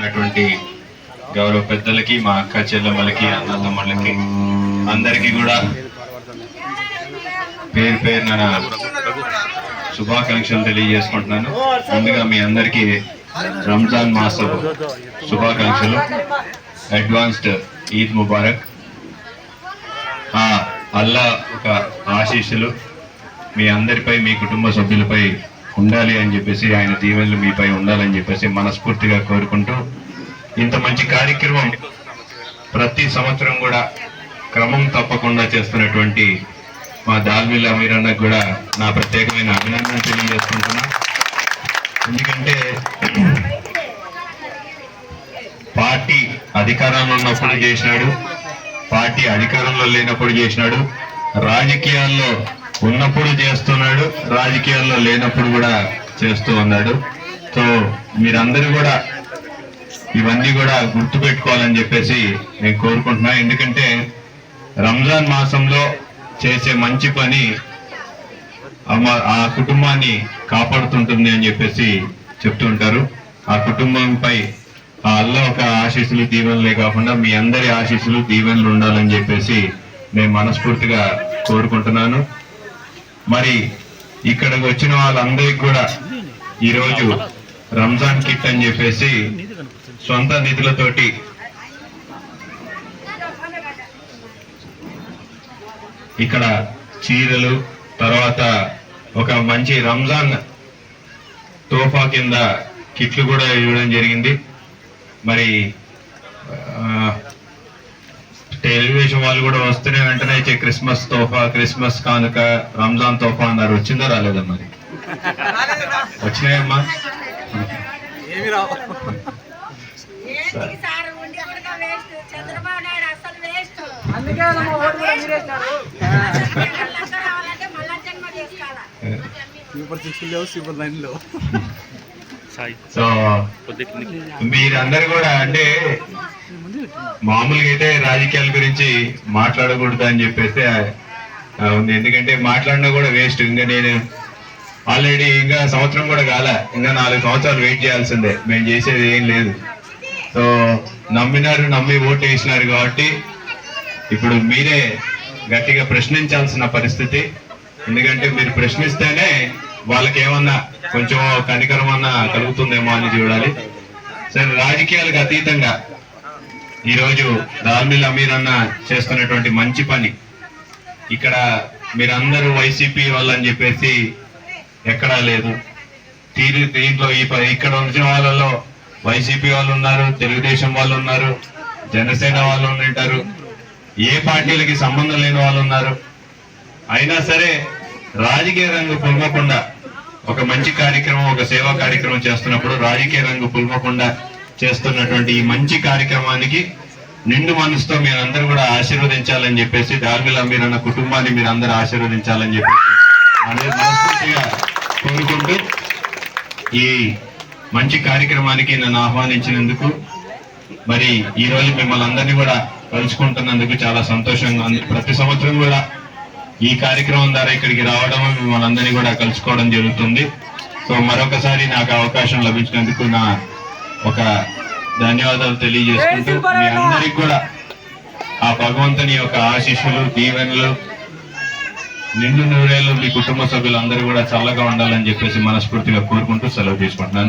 ఉన్నటువంటి గౌరవ పెద్దలకి మా అక్క చెల్లెమ్మలకి అన్న తమ్ముళ్ళకి అందరికీ కూడా పేరు పేరు నా శుభాకాంక్షలు తెలియజేసుకుంటున్నాను. ముందుగా మీ అందరికీ రంజాన్ మాసం శుభాకాంక్షలు. అడ్వాన్స్డ్ ఈద్ ముబారక్ అల్లా ఒక ఆశీస్సులు. మీ అందరిపై మీ కుటుంబ సభ్యులపై ఉండాలి అని చెప్పేసి ఆయన దీవెనలు మీపై ఉండాలని చెప్పేసి మనస్ఫూర్తిగా కోరుకుంటూ ఇంత మంచి కార్యక్రమం ప్రతి సంవత్సరం కూడా క్రమం తప్పకుండా చేస్తున్నటువంటి మా దాల్మిల్ అమీరన్నకు కూడా నా ప్రత్యేకమైన అభినందన తెలియజేసుకుంటున్నా. ఎందుకంటే పార్టీ అధికారంలో ఉన్నప్పుడు చేసినాడు పార్టీ అధికారంలో లేనప్పుడు చేసినాడు. రాజకీయాల్లో ఉన్నప్పుడు చేస్తున్నాడు రాజకీయాల్లో లేనప్పుడు కూడా చేస్తూ ఉన్నాడు. సో మీరందరూ కూడా ఇవన్నీ కూడా గుర్తు పెట్టుకోవాలని చెప్పేసి నేను కోరుకుంటున్నా. ఎందుకంటే రంజాన్ మాసంలో చేసే మంచి పని ఆ కుటుంబాన్ని కాపాడుతుంటుంది అని చెప్పేసి చెప్తుంటారు ఆ కుటుంబంపై ఆ అల్లా ఒక ఆశీస్సులు దీవెనలే కాకుండా మీ అందరి ఆశీస్సులు దీవెనలు ఉండాలని చెప్పేసి నేను మనస్ఫూర్తిగా కోరుకుంటున్నాను. మరి ఇక్కడికి వచ్చిన వాళ్ళందరికీ కూడా ఈరోజు రంజాన్ కిట్ అని చెప్పేసి సొంత నిధులతోటి ఇక్కడ చీరలు తర్వాత ఒక మంచి రంజాన్ తోఫా కింద కిట్లు కూడా ఇవ్వడం జరిగింది. మరి ఆ, టెలివిజన్ వాళ్ళు కూడా వస్తూనే వెంటనే ఇచ్చే క్రిస్మస్ తోఫా క్రిస్మస్ కానుక రంజాన్ తోఫా అన్నారు వచ్చిందా రాలేదా మరి వచ్చినాయమ్మా ఏంటికి సార్ ఉండి అక్కడ వేస్ట్ చంద్రబాబు నాయుడు అసలు వేస్ట్ అందుకే నమ్మ ఓటు కూడా మీరేసినారు వాళ్ళందరూ రావాలంటే మళ్ళా జన్మ చేసుకోవాలా సూపర్ సిక్స్ లేవు సూపర్ నైన్ లేవు సో మీరందరూ కూడా అంటే మామూలుగా అయితే రాజకీయాల గురించి మాట్లాడకూడదు అని చెప్పేసి ఉంది. ఎందుకంటే మాట్లాడినా కూడా వేస్ట్. ఇంకా నేను ఆల్రెడీ ఇంకా సంవత్సరం కూడా కాలే. ఇంకా నాలుగు సంవత్సరాలు వెయిట్ చేయాల్సిందే. మేము చేసేది ఏం లేదు. సో నమ్మినారు నమ్మి ఓటు వేసినారు కాబట్టి ఇప్పుడు మీరే గట్టిగా ప్రశ్నించాల్సిన పరిస్థితి. ఎందుకంటే మీరు ప్రశ్నిస్తేనే వాళ్ళకి ఏమన్నా కొంచెం కనికరం అన్నా కలుగుతుందేమో అని చూడాలి. సరే రాజకీయాలకు అతీతంగా ఈరోజు దాల్మిల్ అమీర్ అన్న చేస్తున్నటువంటి మంచి పని. ఇక్కడ మీరందరూ వైసీపీ వాళ్ళని చెప్పేసి ఎక్కడా లేదు. తీరు దీంట్లో ఈ ఇక్కడ ఉంచిన వాళ్ళలో వైసీపీ వాళ్ళు ఉన్నారు తెలుగుదేశం వాళ్ళు ఉన్నారు జనసేన వాళ్ళు ఉంటారు ఏ పార్టీలకి సంబంధం లేని వాళ్ళు ఉన్నారు. అయినా సరే రాజకీయ రంగు పులమకుండా ఒక మంచి కార్యక్రమం ఒక సేవా కార్యక్రమం చేస్తున్నప్పుడు రాజకీయ రంగు పులమకుండా చేస్తున్నటువంటి ఈ మంచి కార్యక్రమానికి నిండు మనసుతో మీరందరూ కూడా ఆశీర్వదించాలని చెప్పేసి డార్మిల్ మీరు అన్న కుటుంబాన్ని మీరందరూ ఆశీర్వదించాలని చెప్పేసి మనస్ఫూర్తిగా కోరుకుంటూ ఈ మంచి కార్యక్రమానికి నన్ను ఆహ్వానించినందుకు మరి ఈ రోజు మిమ్మల్ని అందరినీ కూడా కలుసుకుంటున్నందుకు చాలా సంతోషంగా ఉంది. ప్రతి సంవత్సరం కూడా ఈ కార్యక్రమం ద్వారా ఇక్కడికి రావడం మిమ్మల్ని అందరినీ కూడా కలుసుకోవడం జరుగుతుంది. సో మరొకసారి నాకు అవకాశం లభించినందుకు నా ఒక ధన్యవాదాలు తెలియజేసుకుంటూ మీ అందరికి కూడా ఆ భగవంతుని యొక్క ఆశీస్సులు దీవెనలు నిండు నూరేళ్ళు మీ కుటుంబ సభ్యులందరూ కూడా చల్లగా ఉండాలని చెప్పేసి మనస్ఫూర్తిగా కోరుకుంటూ సెలవు తీసుకుంటున్నాను.